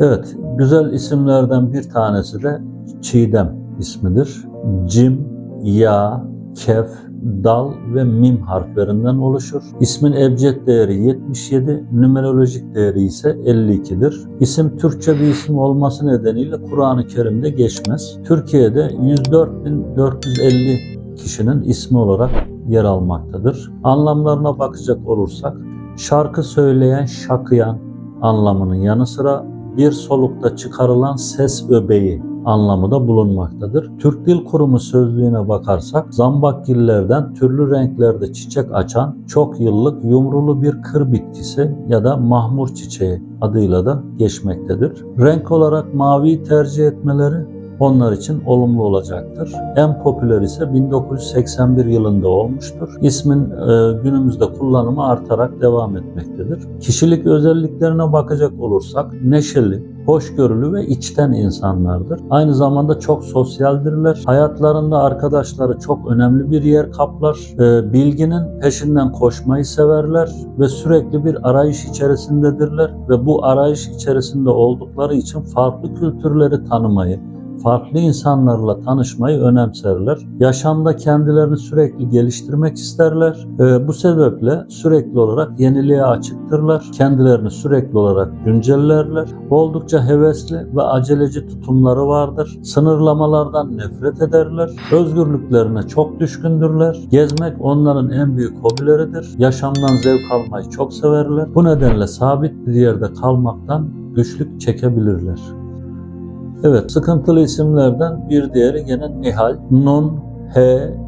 Evet, güzel isimlerden bir tanesi de Çiğdem ismidir. Cim, Ya, Kef, Dal ve Mim harflerinden oluşur. İsmin ebced değeri 77, numerolojik değeri ise 52'dir. İsim Türkçe bir isim olması nedeniyle Kur'an-ı Kerim'de geçmez. Türkiye'de 104.450 kişinin ismi olarak yer almaktadır. Anlamlarına bakacak olursak, şarkı söyleyen, şakıyan anlamının yanı sıra bir solukta çıkarılan ses öbeği anlamı da bulunmaktadır. Türk Dil Kurumu sözlüğüne bakarsak zambakgillerden türlü renklerde çiçek açan çok yıllık yumrulu bir kır bitkisi ya da mahmur çiçeği adıyla da geçmektedir. Renk olarak maviyi tercih etmeleri onlar için olumlu olacaktır. En popüler ise 1981 yılında olmuştur. İsmin e, günümüzde kullanımı artarak devam etmektedir. Kişilik özelliklerine bakacak olursak neşeli, hoşgörülü ve içten insanlardır. Aynı zamanda çok sosyaldirler. Hayatlarında arkadaşları çok önemli bir yer kaplar. E, bilginin peşinden koşmayı severler ve sürekli bir arayış içerisindedirler ve bu arayış içerisinde oldukları için farklı kültürleri tanımayı, farklı insanlarla tanışmayı önemserler. Yaşamda kendilerini sürekli geliştirmek isterler. Ee, bu sebeple sürekli olarak yeniliğe açıktırlar. Kendilerini sürekli olarak güncellerler. Oldukça hevesli ve aceleci tutumları vardır. Sınırlamalardan nefret ederler. Özgürlüklerine çok düşkündürler. Gezmek onların en büyük hobileridir. Yaşamdan zevk almayı çok severler. Bu nedenle sabit bir yerde kalmaktan güçlük çekebilirler. Evet, sıkıntılı isimlerden bir diğeri gene Nihal. Nun, H,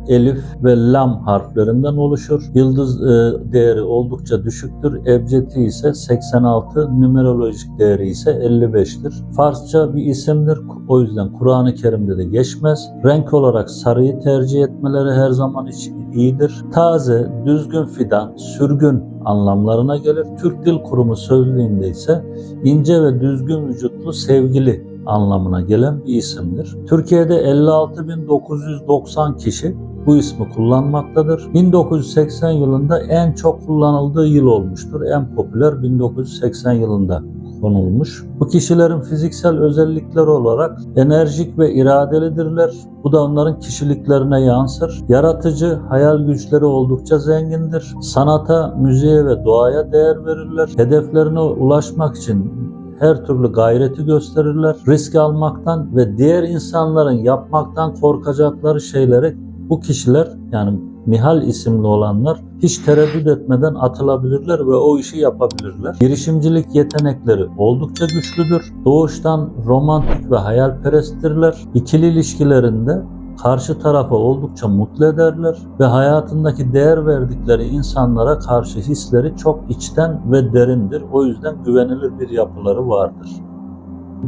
Elif ve Lam harflerinden oluşur. Yıldız e, değeri oldukça düşüktür. Ebcedi ise 86, numerolojik değeri ise 55'tir. Farsça bir isimdir. O yüzden Kur'an-ı Kerim'de de geçmez. Renk olarak sarıyı tercih etmeleri her zaman için iyidir. Taze, düzgün fidan, sürgün anlamlarına gelir. Türk Dil Kurumu sözlüğünde ise ince ve düzgün vücutlu sevgili anlamına gelen bir isimdir. Türkiye'de 56.990 kişi bu ismi kullanmaktadır. 1980 yılında en çok kullanıldığı yıl olmuştur. En popüler 1980 yılında konulmuş. Bu kişilerin fiziksel özellikleri olarak enerjik ve iradelidirler. Bu da onların kişiliklerine yansır. Yaratıcı, hayal güçleri oldukça zengindir. Sanata, müziğe ve doğaya değer verirler. Hedeflerine ulaşmak için her türlü gayreti gösterirler. Risk almaktan ve diğer insanların yapmaktan korkacakları şeyleri bu kişiler yani Nihal isimli olanlar hiç tereddüt etmeden atılabilirler ve o işi yapabilirler. Girişimcilik yetenekleri oldukça güçlüdür. Doğuştan romantik ve hayalperesttirler. İkili ilişkilerinde karşı tarafı oldukça mutlu ederler ve hayatındaki değer verdikleri insanlara karşı hisleri çok içten ve derindir. O yüzden güvenilir bir yapıları vardır.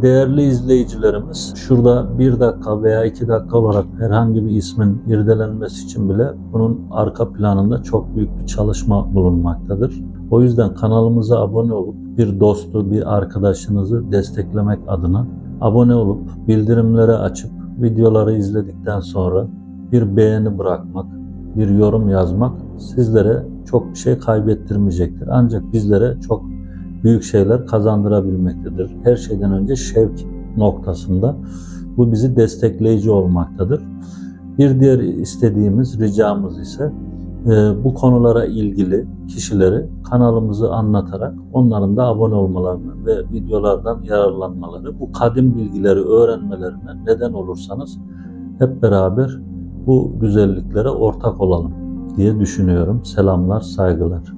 Değerli izleyicilerimiz, şurada bir dakika veya iki dakika olarak herhangi bir ismin irdelenmesi için bile bunun arka planında çok büyük bir çalışma bulunmaktadır. O yüzden kanalımıza abone olup bir dostu, bir arkadaşınızı desteklemek adına abone olup bildirimleri açıp videoları izledikten sonra bir beğeni bırakmak, bir yorum yazmak sizlere çok bir şey kaybettirmeyecektir. Ancak bizlere çok büyük şeyler kazandırabilmektedir. Her şeyden önce şevk noktasında bu bizi destekleyici olmaktadır. Bir diğer istediğimiz, ricamız ise bu konulara ilgili kişileri kanalımızı anlatarak onların da abone olmalarını ve videolardan yararlanmaları, bu kadim bilgileri öğrenmelerine neden olursanız hep beraber bu güzelliklere ortak olalım diye düşünüyorum. Selamlar, saygılar.